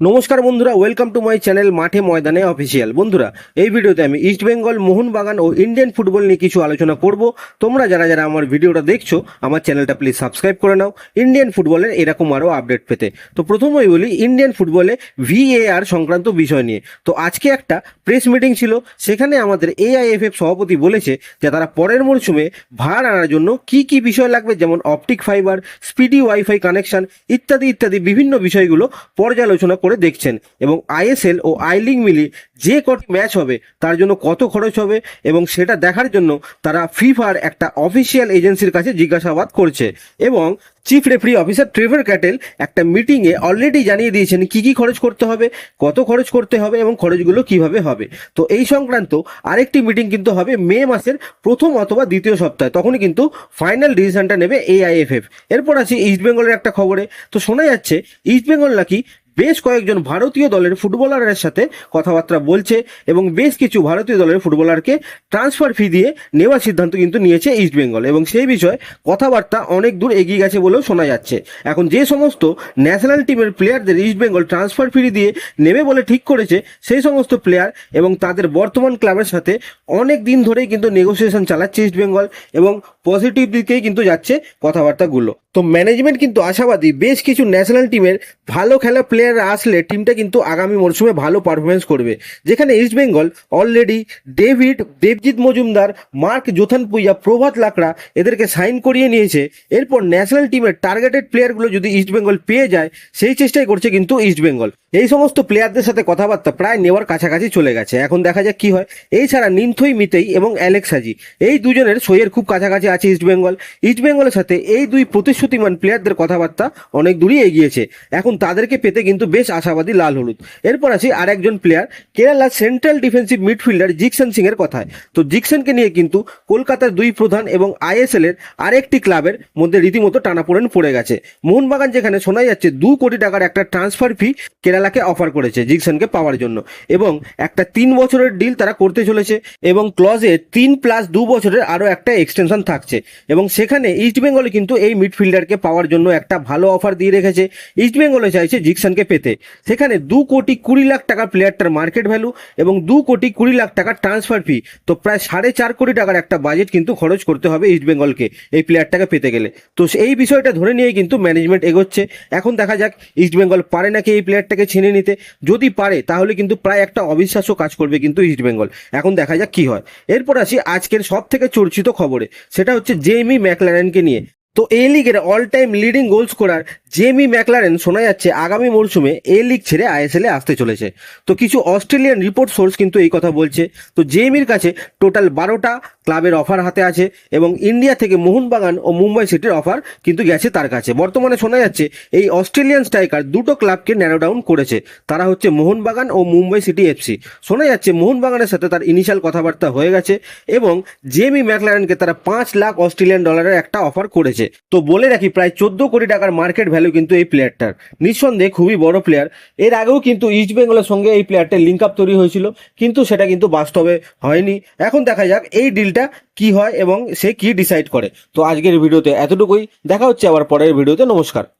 নমস্কার বন্ধুরা welcome to my channel মাঠে ময়দানে অফিসিয়াল বন্ধুরা, এই ভিডিওতে আমি ইস্ট বেঙ্গল মোহনবাগান ও ইন্ডিয়ান ফুটবল নিয়ে কিছু আলোচনা করব। তোমরা যারা যারা আমার ভিডিওটা দেখছ, আমার চ্যানেলটা প্লিজ সাবস্ক্রাইব করে নাও। ইন্ডিয়ান ফুটবলের এরকম আরও আপডেট পেতে। তো প্রথমেই বলি ইন্ডিয়ান ফুটবলে ভিএআর সংক্রান্ত বিষয় নিয়ে। তো আজকে একটা প্রেস মিটিং ছিল, সেখানে আমাদের এআইএফএফ সভাপতি বলেছে যে তারা পরের মরশুমে ভার আনার জন্য কি কি বিষয় লাগবে, যেমন optic fibre speedy WiFi connection ইত্যাদি ইত্যাদি বিভিন্ন বিষয়গুলো পর্যালোচনা করে দেখছেন। এবং আইএসএল ও আই লিগ মিলিয়ে যে কটি ম্যাচ হবে, তার জন্য কত খরচ হবে এবং সেটা দেখার জন্য তারা ফিফার একটা অফিসিয়াল এজেন্সির কাছে জিজ্ঞাসাবাদ করছে। এবং chief referee officer Trevor Kettle একটা মিটিংয়ে অলরেডি জানিয়ে দিয়েছেন কি কি খরচ করতে হবে, কত খরচ করতে হবে এবং খরচগুলো কীভাবে হবে। তো এই সংক্রান্ত আরেকটি মিটিং কিন্তু হবে মে মাসের প্রথম অথবা দ্বিতীয় সপ্তাহে। তখনই কিন্তু ফাইনাল ডিসিশনটা নেবে এআইএফএফ এরপর আছি ইস্টবেঙ্গলের একটা খবরে। তো শোনা যাচ্ছে, ইস্টবেঙ্গল নাকি বেশ কয়েকজন ভারতীয় দলের ফুটবলারের সাথে কথাবার্তা বলছে এবং বেশ কিছু ভারতীয় দলের ফুটবলারকে ট্রান্সফার ফি দিয়ে নেওয়ার সিদ্ধান্ত কিন্তু নিয়েছে ইস্টবেঙ্গল এবং সেই বিষয়ে কথাবার্তা অনেক দূর এগিয়ে গেছে বলেও শোনা যাচ্ছে। এখন যে সমস্ত ন্যাশনাল টিমের প্লেয়ারদের ইস্টবেঙ্গল ট্রান্সফার ফি দিয়ে নেবে বলে ঠিক করেছে, সেই সমস্ত প্লেয়ার এবং তাদের বর্তমান ক্লাবের সাথে অনেক দিন ধরেই কিন্তু নেগোসিয়েশন চালাচ্ছে ইস্টবেঙ্গল এবং পজিটিভ দিকেই কিন্তু যাচ্ছে কথাবার্তাগুলো। তো ম্যানেজমেন্ট কিন্তু আশাবাদী, বেশ কিছু ন্যাশনাল টিমের ভালো খেলা প্লেয়াররা আসলে টিমটা কিন্তু আগামী মরশুমে ভালো পারফরমেন্স করবে। যেখানে East Bengal already David Debjit Majumdar Mark Zothanpuia Prabhat Lakra এদেরকে সাইন করিয়ে নিয়েছে। এরপর ন্যাশনাল টিমের টার্গেটেড প্লেয়ারগুলো যদি ইস্টবেঙ্গল পেয়ে যায়, সেই চেষ্টাই করছে কিন্তু ইস্টবেঙ্গল এই সমস্ত প্লেয়ারদের সাথে কথাবার্তা প্রায় নেওয়ার কাছাকাছি চলে গেছে। এখন দেখা যাক কি হয়। এছাড়া নিন্থই, মিতেই এবং অ্যালেক্সাজি, এই দুজনের সইয়ের খুব কাছাকাছি আছে ইস্টবেঙ্গল ইস্টবেঙ্গলের সাথে এই দুই প্রতিশ্রুতিমান প্লেয়ারদের কথাবার্তা অনেক দূরই এগিয়েছে। এখন তাদেরকে পেতে কিন্তু বেশ আশাবাদী লাল হলুদ। এরপর আসি আর একজন player Kerala central defensive midfielder Jeakson Singh এর কথায়। তো জিকসনকে নিয়ে কিন্তু কলকাতার দুই প্রধান এবং আইএসএল এর আরেকটি ক্লাবের মধ্যে রীতিমতো টানাপোড়েন পড়ে গেছে। মোহনবাগান যেখানে শোনা যাচ্ছে দু কোটি টাকার একটা ট্রান্সফার ফি কেরালাকে অফার করেছে জিকসনকে পাওয়ার জন্য। এবং একটা তিন বছরের ডিল তারা করতে চলেছে এবং ক্লজে তিন প্লাস দু বছরের আরও একটা এক্সটেনশন থাকছে। এবং সেখানে ইস্টবেঙ্গলে কিন্তু এই মিডফিল্ডারকে পাওয়ার জন্য একটা ভালো অফার দিয়ে রেখেছে। ইস্টবেঙ্গলে চাইছে জিকসনকে পেতে। সেখানে দু কোটি কুড়ি লাখ টাকা প্লেয়ারটার মার্কেট ভ্যালু এবং দু কোটি কুড়ি লাখ টাকার ট্রান্সফার ফি তো প্রায় সাড়ে চার কোটি টাকার একটা বাজেট কিন্তু খরচ করতে হবে ইস্টবেঙ্গলকে এই প্লেয়ারটাকে পেতে গেলে। তো এই বিষয়টা ধরে নিয়ে কিন্তু ম্যানেজমেন্ট এগোচ্ছে। এখন দেখা যাক ইস্টবেঙ্গল পারে নাকি এই প্লেয়ারটাকে ছিনে নিতে যদি পারে, তাহলে কিন্তু প্রায় একটা অবিশ্বাস্য কাজ করবে কিন্তু ইস্টবেঙ্গল এখন দেখা যাক কি হয়। এরপর আসি আজকের সব থেকে চর্চিত খবরে। সেটা হচ্ছে জেমি ম্যাকলারেনকে নিয়ে। তো এই লিগের all time leading goals scorer Jamie Maclaren শোনা যাচ্ছে আগামী মরশুমে এ লিগ ছেড়ে আইএসএলে আসতে চলেছে। তো কিছু অস্ট্রেলিয়ান রিপোর্ট সোর্স কিন্তু এই কথা বলছে। তো জেমির কাছে টোটাল বারোটা ক্লাবের অফার হাতে আছে এবং ইন্ডিয়া থেকে মোহনবাগান ও মুম্বাই সিটির অফার কিন্তু গেছে তার কাছে। বর্তমানে শোনা যাচ্ছে এই অস্ট্রেলিয়ান স্ট্রাইকার দুটো ক্লাবকে ন্যারো ডাউন করেছে। তারা হচ্ছে মোহনবাগান ও মুম্বাই সিটি এফসি। শোনা যাচ্ছে মোহনবাগানের সাথে তার ইনিশিয়াল কথাবার্তা হয়ে গেছে এবং জেমি ম্যাকলারেনকে তারা পাঁচ লাখ অস্ট্রেলিয়ান ডলারের একটা অফার করেছে। তো বলে রাখি, প্রায় চোদ্দ কোটি টাকার মার্কেট ভ্যালু কিন্তু এই প্লেয়ারটার নিঃসন্দেহে খুবই বড় প্লেয়ার এর আগেও কিন্তু ইস্ট বেঙ্গলের সঙ্গে এই প্লেয়ারটার লিঙ্ক আপ তৈরি হয়েছিল। কিন্তু সেটা কিন্তু বাস্তবে হয়নি। এখন দেখা যাক এই ডিলটা কি হয় এবং সে কি ডিসাইড করে। তো আজকের ভিডিওতে এতটুকুই। দেখা হচ্ছে আবার পরের ভিডিওতে। নমস্কার।